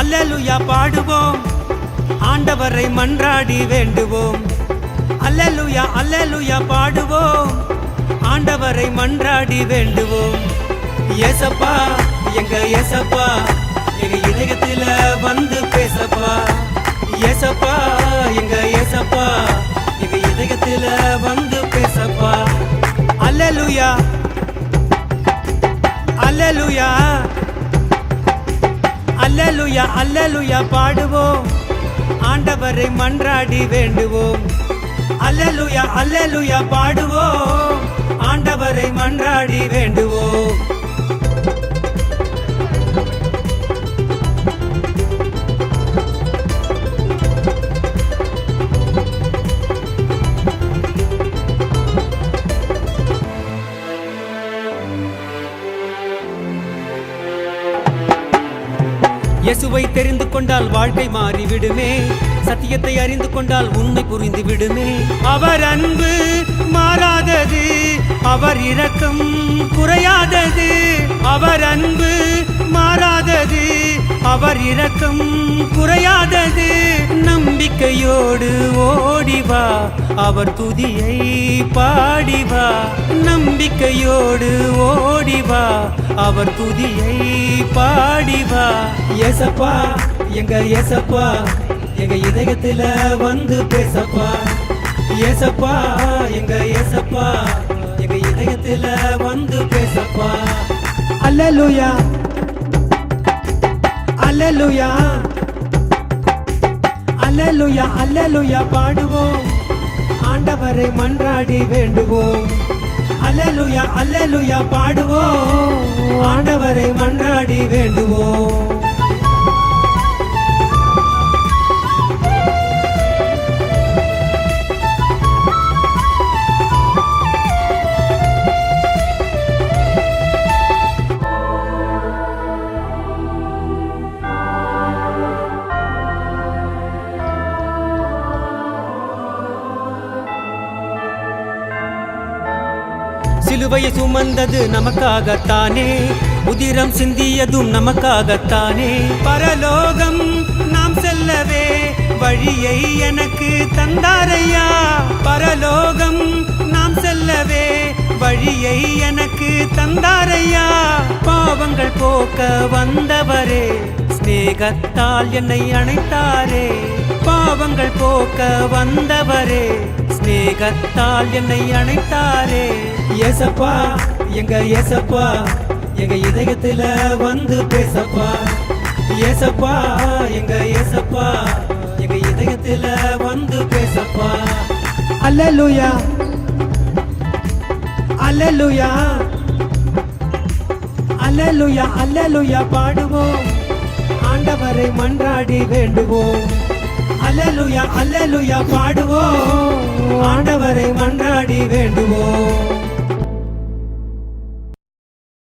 அல்லலுயா பாடுவோம். ஆண்டவரை மன்றாடி வேண்டுவோம். அல்லலுயா அல்லலுயா பாடுவோம். ஆண்டவரை மன்றாடி வேண்டுவோம். ஏசப்பா எங்க ஏசப்பா எங்க இதயத்துல வந்து பேசப்பா. ஏசப்பா எங்க ஏசப்பா எங்க இதயத்துல வந்து பேசப்பா. அல்லலுயா அல்லலுயா. அல்லலுயா அல்லலுயா பாடுவோம். ஆண்டவரை மன்றாடி வேண்டுவோம். அல்லலுயா அல்லலுயா பாடுவோம். ஆண்டவரை மன்றாடி வேண்டுவோம். இயேசுவை தெரிந்து கொண்டால் வாழ்க்கை மாறி விடுமே சத்தியத்தை அறிந்து கொண்டால் உண்மை புரிந்து விடுமே. அவர் அன்பு மாறாதது அவர் இரக்கம் குறையாதது. அவர் அன்பு மாறாதது அவர் இரக்கம் குறையாதது. நம்பிக்கையோடு ஓடிவா அவர் துதியை பாடிவா நம்பிக்கையோடு ஓடிவா அவர் துதியை பாடிவா ஏசப்பா எங்க ஏசப்பா எங்க இதயத்துல வந்து பேசப்பா. ஏசப்பா எங்க ஏசப்பா எங்க இதயத்துல வந்து பேசப்பா. அல்லலுயா. அல்லலுயா அல்லலுயா அல்லலுயா பாடுவோம். ஆண்டவரை மன்றாடி வேண்டுவோம். அல்லலுயா அல்லலுயா பாடுவோம். ஆண்டவரை மன்றாடி வேண்டுவோம். சிலுவையை சுமந்தது நமக்காகத்தானே. உதிரம் சிந்தியதும் நமக்காகத்தானே. பரலோகம் நாம் செல்லவே வழியை எனக்கு தந்தாரையா. பரலோகம் நாம் செல்லவே வழியை எனக்கு தந்தாரையா. பாவங்கள் போக்க வந்தவரே ஸ்நேகத்தால் என்னை அணைத்தாரே. பாவங்கள் போக்க வந்தவரே ஸ்நேகத்தால் என்னை அணைத்தாரே. ஏசப்பா எங்க ஏசப்பா எங்க இதயத்துல வந்து பேசப்பா. ஏசப்பா எங்க ஏசப்பா எங்க இதயத்துல வந்து பேசப்பா. அல்லலுயா. அல்லலுயா. அல்லலுயா அல்லலுயா பாடுவோம். ஆண்டவரை மன்றாடி வேண்டுவோம். அல்லலுயா அல்லலுயா பாடுவோம். ஆண்டவரை மன்றாடி வேண்டுவோம்.